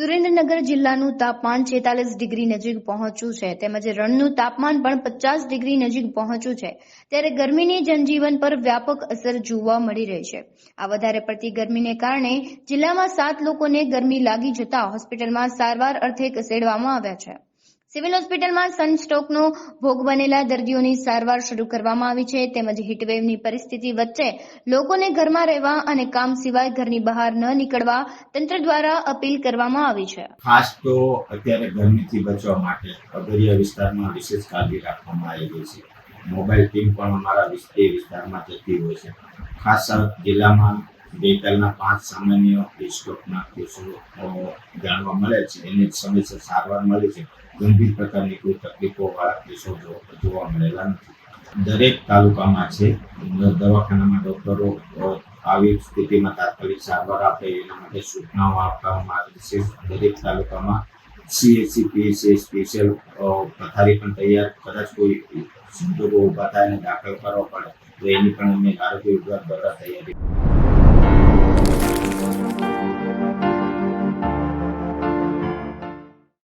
સુરેન્દ્રનગર જિલ્લાનું તાપમાન છેતાલીસ ડિગ્રી નજીક પહોંચ્યું છે. તેમજ રણનું તાપમાન પણ પચાસ ડિગ્રી નજીક પહોંચ્યું છે. ત્યારે ગરમીની જનજીવન પર વ્યાપક અસર જોવા મળી રહી છે. આ વધારે પડતી ગરમીને કારણે જિલ્લામાં સાત લોકોને ગરમી લાગી જતા હોસ્પિટલમાં સારવાર અર્થે ખસેડવામાં આવ્યા છે. સિવિલ હોસ્પિટલમાં સનસ્ટ્રોકનો ભોગ બનેલા દર્દીઓની સારવાર શરૂ કરવામાં આવી છે. તેમજ હીટવેવની પરિસ્થિતિ વચ્ચે લોકોને ઘરમાં રહેવા અને કામ સિવાય ઘરની બહાર ન નીકળવા તંત્ર દ્વારા અપીલ કરવામાં આવી છે. ખાસ તો અત્યારે ગરમીથી બચવા માટે અગરિયા વિસ્તારમાં વિશેષ કાળજી રાખવામાં આવી છે. મોબાઈલ ટીમ પણ અમારા વિસ્તારમાં જતી હોય છે. ખાસ જિલ્લામાં ગઈકાલના પાંચ સામાન્ય હિસ્ટોકના કેસો જાણવા મળે છે. એને સમયસર સારવાર મળી છે. ગંભીર પ્રકારની કોઈ તકલીફો વાળા કેસો જોવા મળેલા નથી. દરેક તાલુકામાં છે. દવાખાનામાં ડોક્ટરો આવી સ્થિતિમાં તાત્કાલિક સારવાર આપે, એના માટે સૂચનાઓ આપવામાં આવી છે. દરેક તાલુકામાં સીએસસી પીએસસી સ્પેશિયલ પથારી પણ તૈયાર, કદાચ કોઈ સંજોગો ઊભા થાય દાખલ કરવો પડે, તો એની પણ અમે આરોગ્ય વિભાગ દ્વારા તૈયારી